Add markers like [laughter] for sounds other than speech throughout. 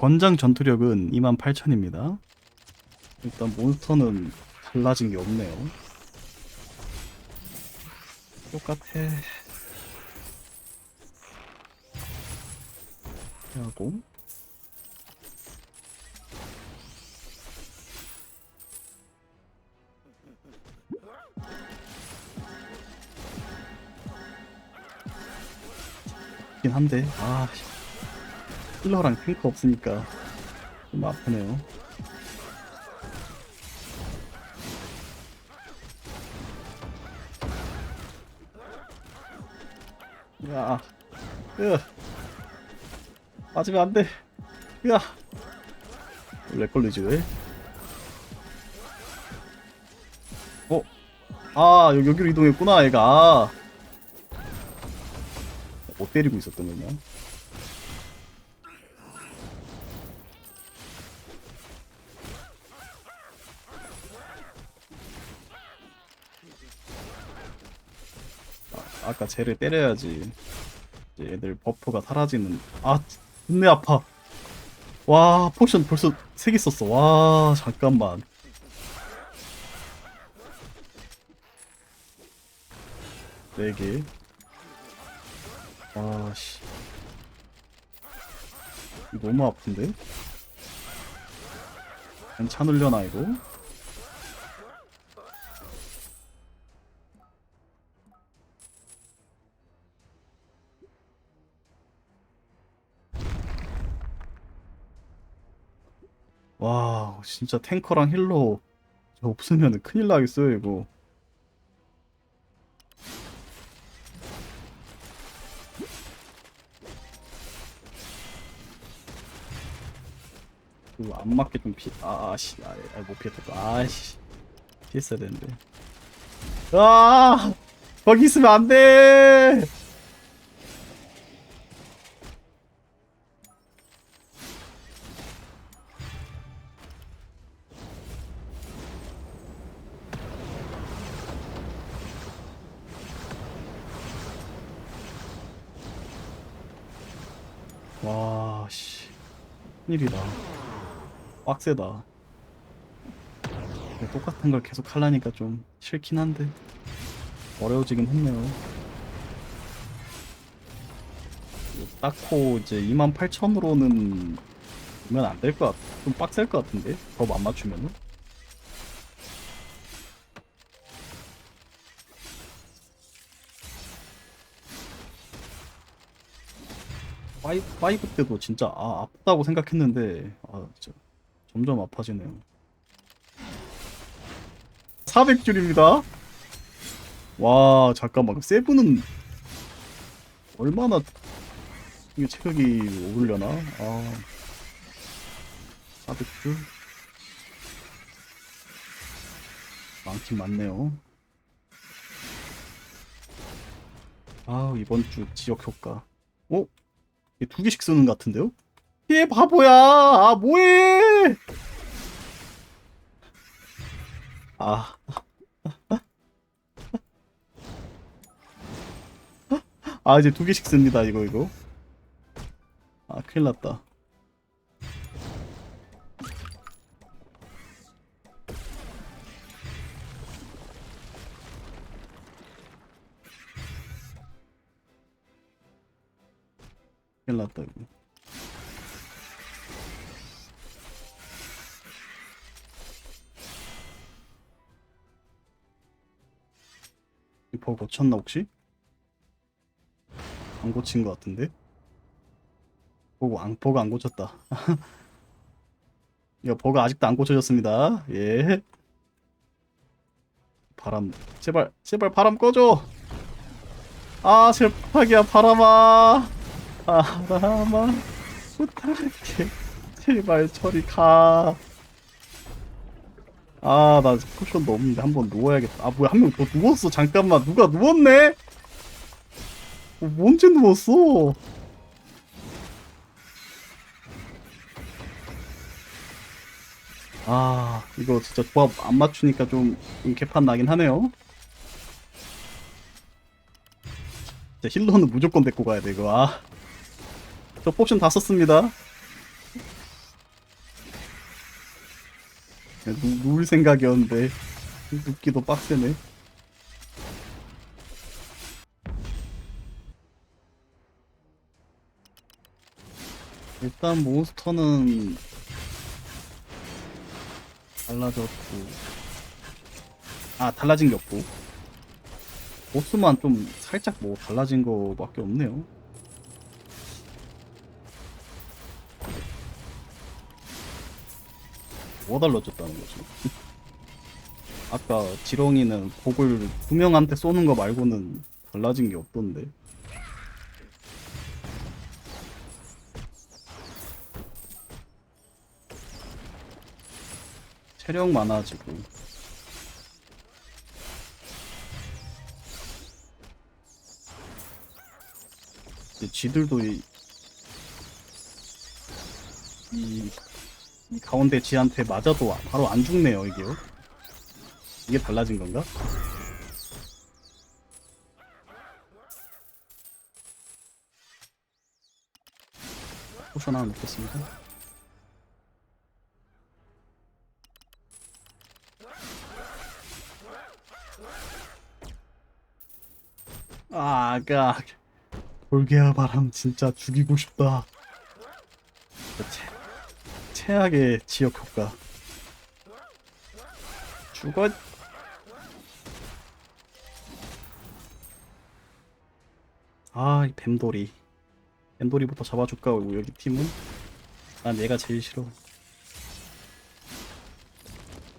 권장 전투력은 28,000입니다. 일단 몬스터는 달라진 게 없네요. 똑같아. 하고 긴 한데 아 씨. 힐러랑 탱크 없으니까 좀 아프네요. 야, 으, 맞으면 안 돼. 야, 왜 걸리지 왜? 어, 아 여기 여기로 이동했구나 얘가. 아. 못 때리고 있었던 거냐? 아, 아까 쟤를 때려야지. 이제 애들 버프가 사라지는. 아, 눈내 아파. 와, 포션 벌써 3개 썼어. 와, 잠깐만. 네 개. 아, 씨. 이거 너무 아픈데? 괜찮으려나, 이거? 진짜 탱커랑 힐러 저 없으면 큰일 나겠어요, 이거. 이거 안 맞게 좀 피, 아, 씨, 아, 아, 못 피했다. 아, 씨. 피했어야 되는데. 아! 거기 있으면 안 돼! 와, 씨. 큰일이다. 빡세다. 똑같은 걸 계속 하려니까 좀 싫긴 한데. 어려워지긴 했네요. 딱코 이제 28,000으로는 보면 안 될 것 같, 좀 빡셀 것 같은데? 법안 맞추면은? 파이브, 때도 진짜 아, 아프다고 생각했는데 아 진짜 점점 아파지네요. 400줄입니다. 와 잠깐만. 세븐은 얼마나 이게 체력이 오르려나? 아 400줄? 많긴 많네요. 아 이번 주 지역 효과 두 개씩 쓰는 것 같은데요? 얘 바보야! 아, 뭐해! 아. 아, 이제 두 개씩 씁니다, 이거, 이거. 아, 큰일 났다. 이 버그 고쳤나 혹시? 안 고친 것 같은데? 버그 안, 버그 안 고쳤다. [laughs] 이거 버그 아직도 안 고쳐졌습니다. 예. 바람, 제발, 제발 바람 꺼줘! 아, 부탁이야, 바람아! 바람아, 부탁해. 제발 저리 가. 아, 나 쿠션도 없는데 한 번 누워야겠다. 아, 뭐야, 한 명 더 누웠어. 잠깐만, 누가 누웠네? 어, 언제 누웠어? 아, 이거 진짜 조합 안 맞추니까 좀, 좀 개판 나긴 하네요. 진짜 힐러는 무조건 데리고 가야 돼, 이거. 아. 저 포션 다 썼습니다. 누, 누울 생각이었는데 눕기도 빡세네. 일단 몬스터는 달라졌고 아 달라진 게 없고. 보스만 좀 살짝 뭐 달라진 거밖에 없네요 뭐 달라졌다는 거지. 아까 지렁이는 복을 두 명한테 쏘는 거 말고는 달라진 게 없던데. 체력 많아지고. 이제 쥐들도 이, 이, 이 가운데 쥐한테 맞아도 바로 안 죽네요 이게요 이게 달라진 건가? 포션 하나 넣겠습니다 아, 아까 돌개야 바람 진짜 죽이고 싶다. 진짜 최, 최악의 지역 효과. 죽어. 아, 이 뱀돌이. 뱀돌이부터 잡아줄까? 그리고 여기 팀은? 난 얘가 제일 싫어.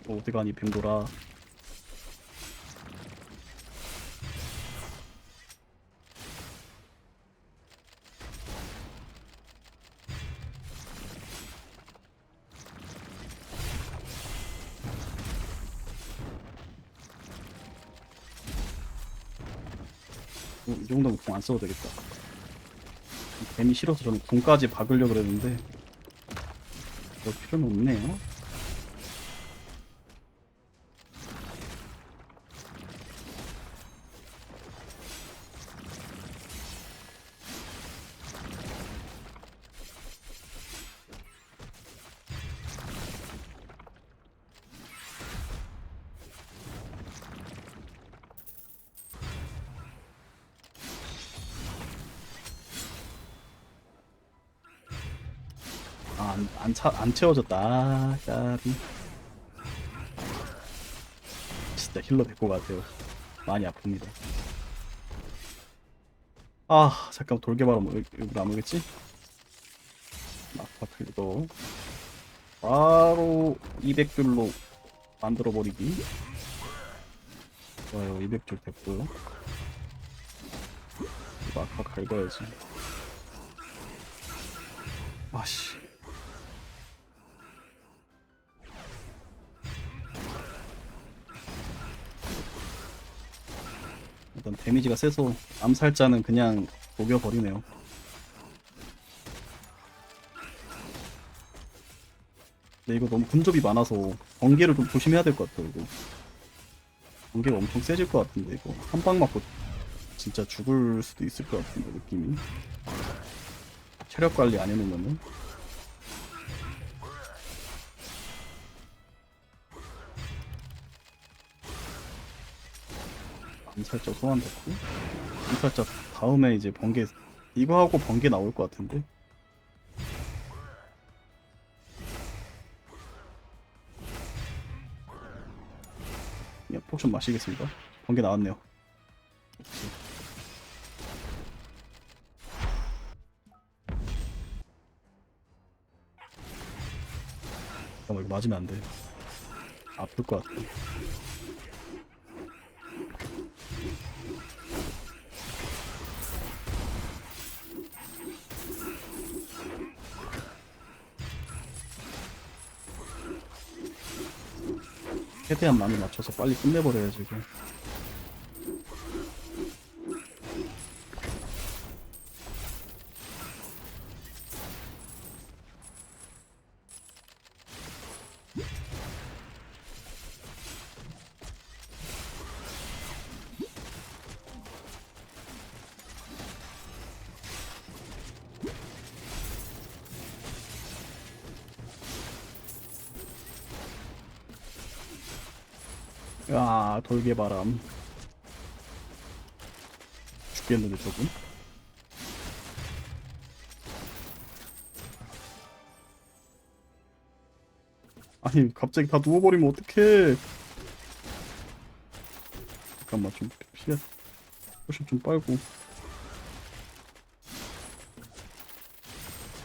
어, 어디 가니 뱀돌아. 정도면 공안 써도 되겠다. 뱀이 싫어서 저는 공까지 박으려고 그랬는데 그럴 필요는 없네요. 안, 안, 차, 안 채워졌다. 아, 까비. 진짜 힐러 될 것 같아요. 많이 아픕니다. 아, 잠깐 돌개바람 여기 여기 안 오겠지? 아파 틀도 바로 200줄로 만들어버리기. 좋아요, 200줄 됐고요. 아까 긁어야지. 아씨. 일단 데미지가 세서 암살자는 그냥 녹여버리네요. 근데 이거 너무 군접이 많아서 번개를 좀 조심해야 될 것 같아요, 이거. 번개가 엄청 세질 것 같은데, 이거. 한 방 맞고 진짜 죽을 수도 있을 것 같은데, 느낌이. 체력 관리 안 해놓으면은. 암살자 소환됐고 암살자 다음에 이제 번개 이거 하고 번개 나올 것 같은데? 그냥 포션 마시겠습니다. 번개 나왔네요. 잠깐만 이거 맞으면 안돼. 아플 것 같아 최대한 많이 맞춰서 빨리 끝내버려야지 이거 야 돌개바람. 죽겠는데 저분? 아니 갑자기 다 누워버리면 어떡해. 잠깐만 좀 피해. 포션 좀 빨고.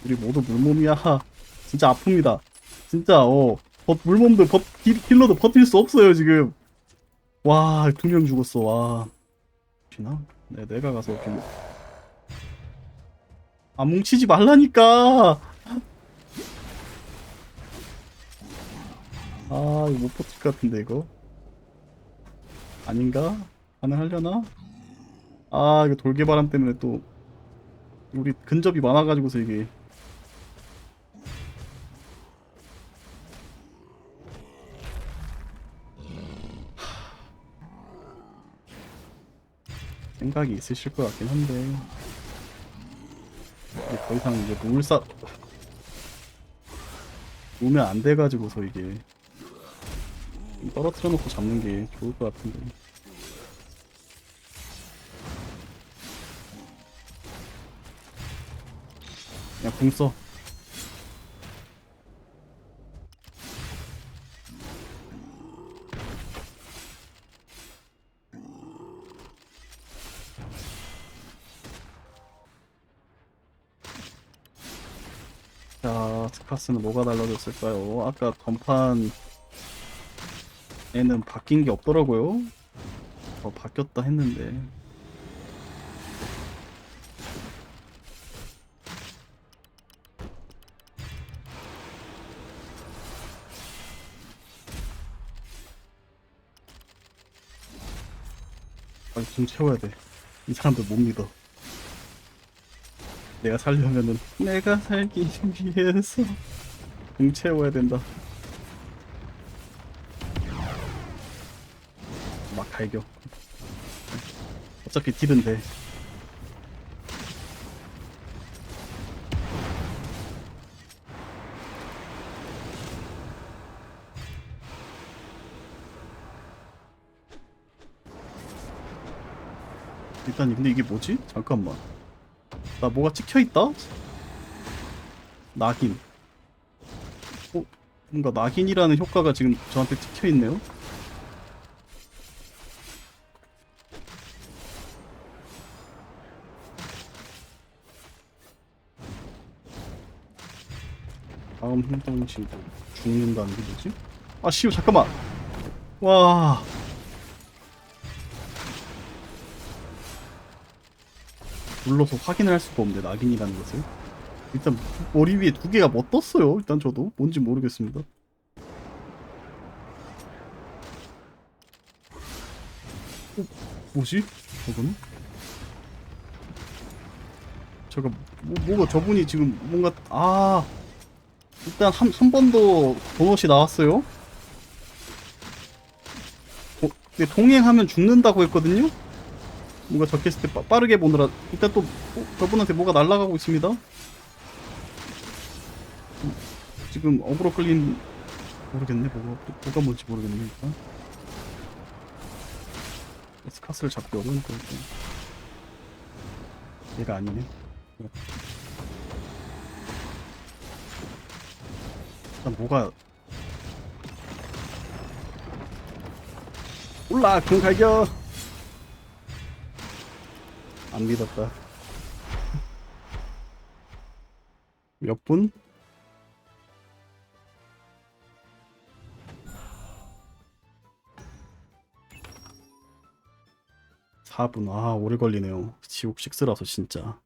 우리 모두 물몸이야. 진짜 아픕니다. 진짜 어. 버, 물몸도 버, 힐- 힐러도 버틸 수 없어요 지금 와 두 명 죽었어 와 지나? 네, 내가 가서 좀... 아 뭉치지 말라니까 아 이거 못 버틸 것 같은데 이거 아닌가? 가능하려나? 아 이거 돌개바람 때문에 또 우리 근접이 많아 가지고서 이게 생각이 있으실 것 같긴 한데 이게 더 이상 이제 놓을 사 놓으면 안 돼가지고서 이게 좀 떨어뜨려 놓고 잡는 게 좋을 것 같은데 그냥 궁 써. 자, 스카스는 뭐가 달라졌을까요? 아까 전판에는 바뀐 게 없더라고요. 어, 바뀌었다 했는데. 빨리 좀 채워야 돼. 이 사람들 못 믿어. 내가 살려면은 내가 살기 위해서 공 채워야 된다. 막 갈겨. 어차피 딜은 돼. 일단 근데 이게 뭐지? 잠깐만. 나 뭐가 찍혀 있다? 낙인. 어? 뭔가 낙인이라는 효과가 지금 저한테 찍혀 있네요. 다음 행동치고 죽는다는 게 뭐지? 아 씨발 잠깐만. 와. 눌러서 확인을 할 수가 없네 낙인이라는 것을. 일단 머리 위에 두 개가 뭐 떴어요 일단 저도. 뭔지 모르겠습니다. 어, 뭐지? 저거는 제가 뭐, 뭐가 저분이 지금 뭔가 아! 일단 한, 한 번 더 도넛이 나왔어요. 어, 근데 동행하면 죽는다고 했거든요 뭔가 적혔을 때 빠, 빠르게 보느라 일단 또 어, 저분한테 뭐가 날아가고 있습니다. 음, 지금 어그로 끌린 모르겠네 뭐가 뭐가 뭔지 모르겠네 일단 스카스를 잡기 어려운 거 일단 얘가 아니네. 일단 뭐가 올라 공 갈겨. 안 믿었다. 몇 분? 4분. 아, 오래 걸리네요. 지옥 6라서 진짜.